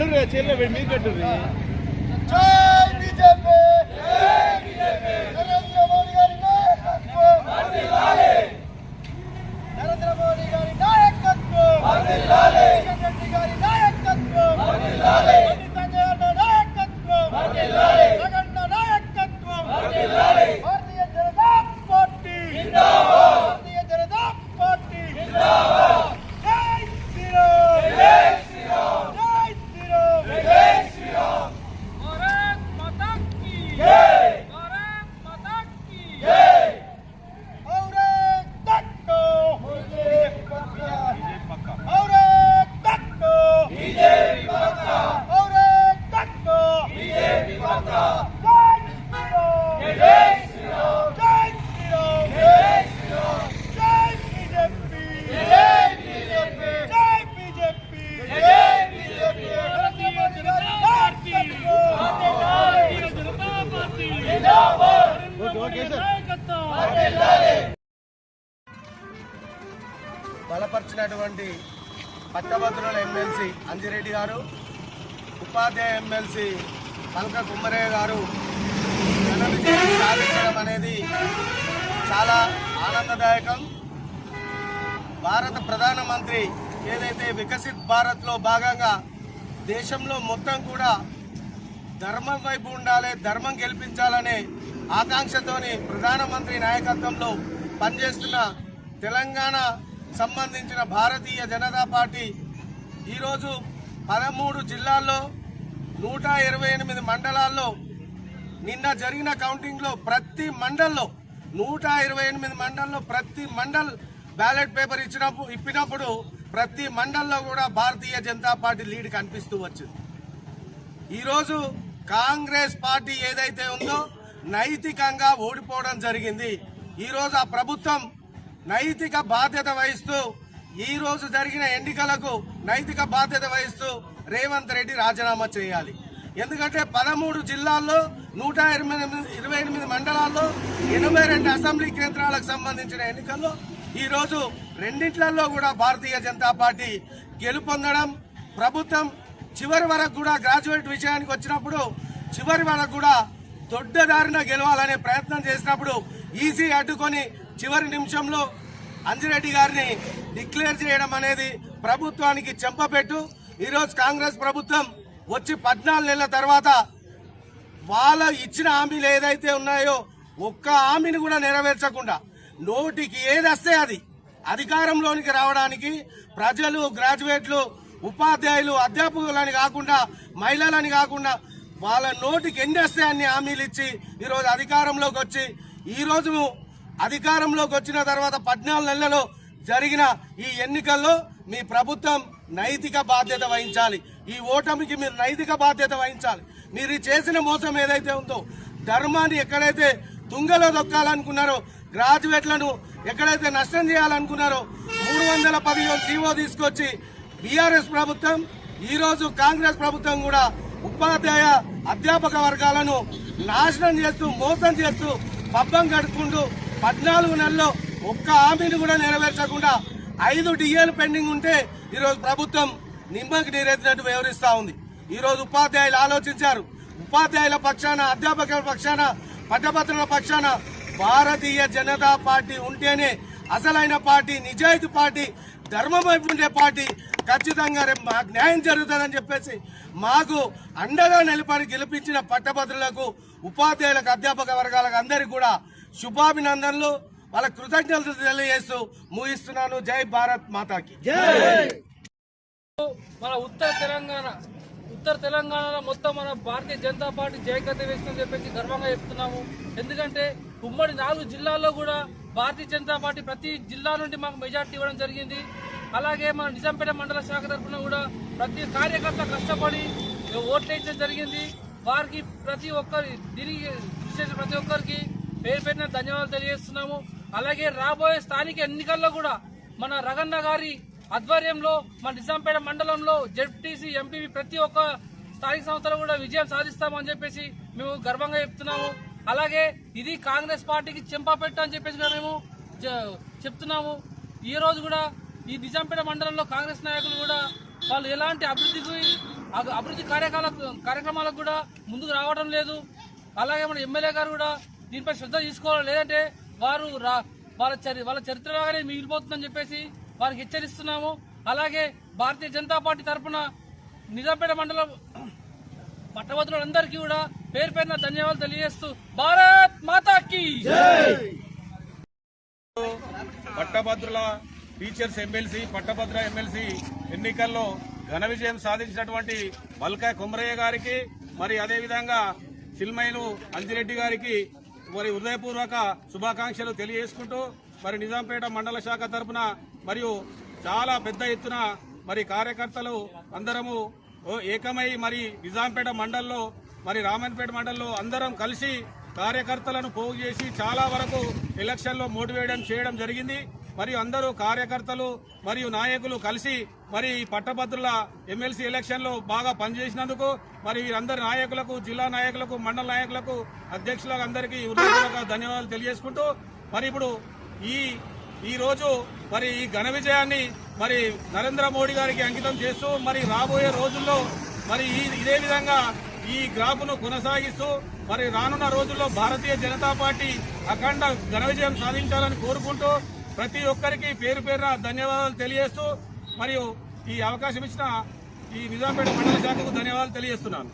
கண்ணூர் சைடில் மீன் கட்டுறது. బలపరిచినటువంటి పట్టభద్రుల ఎమ్మెల్సీ అంజిరెడ్డి గారు ఉపాధ్యాయ ఎమ్మెల్సీ కల్క కుమ్మరయ్య గారు ఘన విజయం సాధించడం అనేది చాలా ఆనందదాయకం. భారత ప్రధానమంత్రి ఏదైతే వికసిత్ భారత్లో భాగంగా దేశంలో మొత్తం కూడా ధర్మం వైపు ఉండాలి ధర్మం గెలిపించాలనే ఆకాంక్షతోని ప్రధానమంత్రి నాయకత్వంలో పనిచేస్తున్న తెలంగాణ సంబంధించిన భారతీయ జనతా పార్టీ ఈరోజు పదమూడు జిల్లాల్లో నూట ఇరవై ఎనిమిది మండలాల్లో నిన్న జరిగిన కౌంటింగ్లో ప్రతి మండల్లో నూట ఇరవై ఎనిమిది మండల్లో ప్రతి మండల్ బ్యాలెట్ పేపర్ ఇచ్చినప్పుడు ఇప్పినప్పుడు ప్రతి మండల్లో కూడా భారతీయ జనతా పార్టీ లీడ్ కనిపిస్తూ వచ్చింది. ఈరోజు కాంగ్రెస్ పార్టీ ఏదైతే ఉందో నైతికంగా ఓడిపోవడం జరిగింది. ఈరోజు ఆ ప్రభుత్వం నైతిక బాధ్యత వహిస్తూ ఈ రోజు జరిగిన ఎన్నికలకు నైతిక బాధ్యత వహిస్తూ రేవంత్ రెడ్డి రాజీనామా చేయాలి. ఎందుకంటే పదమూడు జిల్లాల్లో నూట ఇరవై ఎనిమిది ఇరవై ఎనిమిది మండలాల్లో ఎనభై రెండు అసెంబ్లీ కేంద్రాలకు సంబంధించిన ఎన్నికల్లో ఈరోజు రోజు రెండింట్లలో కూడా భారతీయ జనతా పార్టీ గెలుపొందడం ప్రభుత్వం చివరి వరకు కూడా గ్రాడ్యుయేట్ విషయానికి వచ్చినప్పుడు చివరి వరకు కూడా దొడ్డదారిన గెలవాలనే ప్రయత్నం చేసినప్పుడు ఈసీ అడ్డుకొని చివరి నిమిషంలో అంజిరెడ్డి గారిని డిక్లేర్ చేయడం అనేది ప్రభుత్వానికి చెంపపెట్టు. ఈరోజు కాంగ్రెస్ ప్రభుత్వం వచ్చి పద్నాలుగు నెలల తర్వాత వాళ్ళ ఇచ్చిన హామీలు ఏదైతే ఉన్నాయో ఒక్క హామీని కూడా నెరవేర్చకుండా నోటికి ఏది అది అధికారంలోనికి రావడానికి ప్రజలు గ్రాడ్యుయేట్లు ఉపాధ్యాయులు అధ్యాపకులని కాకుండా మహిళలని కాకుండా వాళ్ళ నోటికి ఎన్ని వస్తే అన్ని హామీలు ఇచ్చి ఈరోజు అధికారంలోకి వచ్చి ఈ రోజు అధికారంలోకి వచ్చిన తర్వాత పద్నాలుగు నెలలలో జరిగిన ఈ ఎన్నికల్లో మీ ప్రభుత్వం నైతిక బాధ్యత వహించాలి. ఈ ఓటమికి మీరు నైతిక బాధ్యత వహించాలి. మీరు చేసిన మోసం ఏదైతే ఉందో ధర్మాన్ని ఎక్కడైతే తుంగలో దొక్కాలనుకున్నారో గ్రాడ్యుయేట్లను ఎక్కడైతే నష్టం చేయాలనుకున్నారో మూడు వందల పదిహేను జీవో తీసుకొచ్చి బీఆర్ఎస్ ప్రభుత్వం ఈరోజు కాంగ్రెస్ ప్రభుత్వం కూడా ఉపాధ్యాయ అధ్యాపక వర్గాలను నాశనం చేస్తూ మోసం చేస్తూ పబ్బం గడుపుకుంటూ పద్నాలుగు నెలల్లో ఒక్క హామీని కూడా నెరవేర్చకుండా ఐదు డిఏలు పెండింగ్ ఉంటే ఈరోజు ప్రభుత్వం నిమ్మకి నీరెత్తినట్టు వివరిస్తూ ఉంది. ఈరోజు ఉపాధ్యాయులు ఆలోచించారు. ఉపాధ్యాయుల పక్షాన అధ్యాపకుల పక్షాన పట్టభద్రుల పక్షాన భారతీయ జనతా పార్టీ ఉంటేనే అసలైన పార్టీ నిజాయితీ పార్టీ ధర్మం వైపు ఉండే పార్టీ ఖచ్చితంగా రేపు మాకు న్యాయం జరుగుతుందని చెప్పేసి మాకు అండగా నిలబడి గెలిపించిన పట్టభద్రులకు ఉపాధ్యాయులకు అధ్యాపక వర్గాలకు అందరికీ కూడా శుభాభినందనలు. వాళ్ళ కృతజ్ఞతలు తెలియజేస్తూ ముగిస్తున్నాను. జై భారత్ మాతాకి. మన ఉత్తర తెలంగాణ ఉత్తర తెలంగాణలో మొత్తం మన భారతీయ జనతా పార్టీ జయకత వేస్తుందని చెప్పేసి గర్వంగా చెప్తున్నాము. ఎందుకంటే ఉమ్మడి నాలుగు జిల్లాల్లో కూడా భారతీయ జనతా పార్టీ ప్రతి జిల్లా నుండి మాకు మెజార్టీ ఇవ్వడం జరిగింది. అలాగే మన నిజాంపేట మండల శాఖ తరఫున కూడా ప్రతి కార్యకర్త కష్టపడి ఓట్లు వేయడం జరిగింది. వారికి ప్రతి ఒక్కరి దీనికి ప్రతి ఒక్కరికి పేరు పెట్టిన ధన్యవాదాలు తెలియజేస్తున్నాము. అలాగే రాబోయే స్థానిక ఎన్నికల్లో కూడా మన రగన్న గారి ఆధ్వర్యంలో మన నిజాంపేట మండలంలో జెడ్టీసీ ఎంపీ ప్రతి ఒక్క స్థానిక సంస్థలు కూడా విజయం సాధిస్తామని చెప్పేసి మేము గర్వంగా చెప్తున్నాము. అలాగే ఇది కాంగ్రెస్ పార్టీకి చెంపపెట్టు అని చెప్పేసి కూడా మేము చెప్తున్నాము. ఈ రోజు కూడా ఈ నిజాంపేట మండలంలో కాంగ్రెస్ నాయకులు కూడా వాళ్ళు ఎలాంటి అభివృద్ధికి అభివృద్ధి కార్యకాల కార్యక్రమాలకు కూడా ముందుకు రావడం లేదు. అలాగే మన ఎమ్మెల్యే గారు కూడా దీనిపై శ్రద్ధ తీసుకోవాలి? లేదంటే వారు రా వాళ్ళ చరి వాళ్ళ చరిత్రలాగానే మిగిలిపోతుందని చెప్పేసి వారికి హెచ్చరిస్తున్నాము. అలాగే భారతీయ జనతా పార్టీ తరఫున నిజాంపేట మండలం పట్టభద్రులందరికీ కూడా పేరు పేరున ధన్యవాదాలు తెలియజేస్తూ భారత్ మాతాకి పట్టభద్రుల టీచర్స్ ఎమ్మెల్సీ పట్టభద్ర ఎమ్మెల్సీ ఎన్నికల్లో ఘన విజయం సాధించినటువంటి మల్కా కుమరయ్య గారికి మరి అదేవిధంగా చిల్మైలు అంజిరెడ్డి గారికి మరి హృదయపూర్వక శుభాకాంక్షలు తెలియజేసుకుంటూ మరి నిజాంపేట మండల శాఖ తరఫున మరియు చాలా పెద్ద ఎత్తున మరి కార్యకర్తలు అందరము ఓ ఏకమై మరి నిజాంపేట మండల్లో మరి రామన్పేట మండల్లో అందరం కలిసి కార్యకర్తలను పోగు చేసి చాలా వరకు ఎలక్షన్లో మోటివేయడం చేయడం జరిగింది. మరియు అందరూ కార్యకర్తలు మరియు నాయకులు కలిసి మరి ఈ పట్టభద్రుల ఎమ్మెల్సీ ఎలక్షన్లో బాగా పనిచేసినందుకు మరి వీరందరి నాయకులకు జిల్లా నాయకులకు మండల నాయకులకు అధ్యక్షులకు అందరికీ హృదయపూర్వక ధన్యవాదాలు తెలియజేసుకుంటూ మరి ఇప్పుడు ఈ ఈ రోజు మరి ఈ ఘన విజయాన్ని మరి నరేంద్ర మోడీ గారికి అంకితం చేస్తూ మరి రాబోయే రోజుల్లో మరి ఈ ఇదే విధంగా ఈ గ్రాఫ్ను కొనసాగిస్తూ మరి రానున్న రోజుల్లో భారతీయ జనతా పార్టీ అఖండ ఘన విజయం సాధించాలని కోరుకుంటూ ప్రతి ఒక్కరికి పేరు పేరున ధన్యవాదాలు తెలియజేస్తూ మరియు ఈ అవకాశం ఇచ్చిన ఈ నిజాంపేట మండల శాఖకు ధన్యవాదాలు తెలియజేస్తున్నాను.